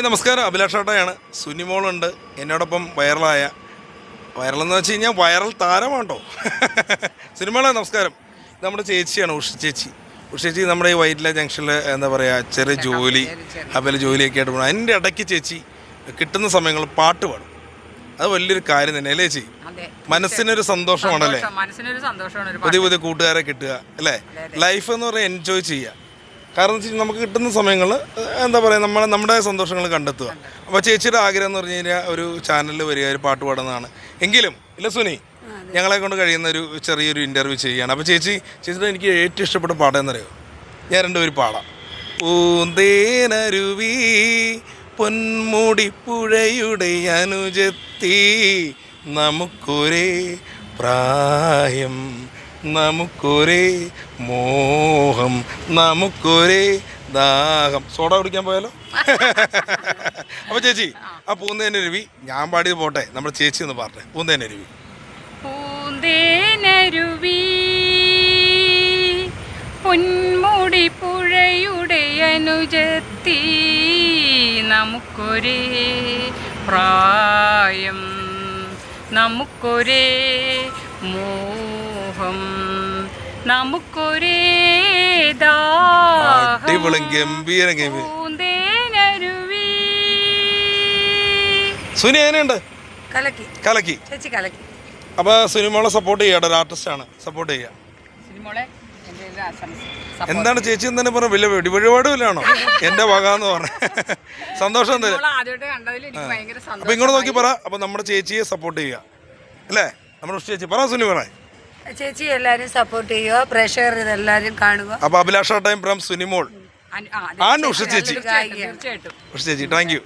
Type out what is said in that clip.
Hi നമസ്കാരം. അഭിലാഷ് ഏട്ടയാണ് സുനിമോളുണ്ട്. എന്നോടൊപ്പം വൈറലായ വൈറലെന്ന് വെച്ച് കഴിഞ്ഞാൽ വൈറൽ താരമാണ്ടോ സുനിമോളെ നമസ്കാരം. നമ്മുടെ ചേച്ചിയാണ് ഉഷ ചേച്ചി. ഉഷ ചേച്ചി നമ്മുടെ ഈ വൈറ്റില ജംഗ്ഷനിൽ എന്താ പറയുക ചെറിയ ജോലി അതുപോലെ ജോലിയൊക്കെ ആയിട്ട് പോകണം അതിന്റെ ഇടയ്ക്ക് ചേച്ചി കിട്ടുന്ന സമയങ്ങളിൽ പാട്ട് പാടും. അത് വലിയൊരു കാര്യം തന്നെ അല്ലേ ചേച്ചി? മനസ്സിനൊരു സന്തോഷമാണല്ലേ? പുതിയ പുതിയ കൂട്ടുകാരെ കിട്ടുക അല്ലേ? ലൈഫ് എന്ന് പറഞ്ഞാൽ എൻജോയ് ചെയ്യുക. കാരണം എന്ന് വെച്ചാൽ നമുക്ക് കിട്ടുന്ന സമയങ്ങൾ എന്താ പറയുക നമ്മൾ നമ്മുടെ സന്തോഷങ്ങൾ കണ്ടെത്തുക. അപ്പോൾ ചേച്ചിയുടെ ആഗ്രഹം എന്ന് പറഞ്ഞു കഴിഞ്ഞാൽ ഒരു ചാനലിൽ വരിക ഒരു പാട്ട് പാടുന്നതാണ്. എങ്കിലും ഇല്ല സുനി ഞങ്ങളെ കൊണ്ട് കഴിയുന്ന ഒരു ചെറിയൊരു ഇന്റർവ്യൂ ചെയ്യുകയാണ്. അപ്പോൾ ചേച്ചി ചേച്ചിയുടെ എനിക്ക് ഏറ്റവും ഇഷ്ടപ്പെട്ട പാട്ടെന്നറിയോ ഞാൻ രണ്ടുപേരും പാടാം. ഊന്തേനരുവി പൊന്മുടിപ്പുഴയുടെ അനുജത്തി നമുക്കൊരേ പ്രായം നമുക്കൊരേ മോഹം നമുക്കൊരേ ദാഹം. സോഡ കുടിക്കാൻ പോയാലോ? അപ്പൊ ചേച്ചി ആ പൂന്തേനരുവി ഞാൻ പാടിയത് പോട്ടെ. നമ്മുടെ ചേച്ചി ഒന്ന് പാട്ടെ പൂന്തേനരുവി പൂന്തേനരുവി പൊന്മുടി പുഴയുടെ അനുജത്തി നമുക്കൊരേ പ്രായം നമുക്കൊരേ മോഹം നമുക്കൊരേ അടിപൊളി ഗംഭീരം ഗംഭീരം. സുനി എങ്ങനെയുണ്ട്? കലക്കി. കലക്കി. ചേച്ചി കലക്കി. അപ്പൊ സുനിമോളെ സപ്പോർട്ട് ചെയ്യാട്ടോ ഒരു ആണ്. സപ്പോർട്ട് ചെയ്യാ. എന്താണ് ചേച്ചി തന്നെ പറഞ്ഞ വലിയ വെടിവഴിപാട് വല്ലതാണോ എന്റെ വക എന്ന് പറഞ്ഞ. സന്തോഷം എന്തായാലും. അപ്പൊ സന്തോഷം ഇങ്ങോട്ട് നോക്കി പറ. അപ്പൊ നമ്മുടെ ചേച്ചിയെ സപ്പോർട്ട് ചെയ്യുക അല്ലേ? നമ്മുടെ ഉഷ ചേച്ചി പറ ചേച്ചി എല്ലാവരും സപ്പോർട്ട് ചെയ്യുക. പ്രേക്ഷകർ ഇതെല്ലാവരും കാണുക. അപ്പൊ അഭിലാഷ ടൈം ഫ്രം സുനിമോൾ. ഉഷ ചേച്ചി. ഉഷ ചേച്ചി താങ്ക് യു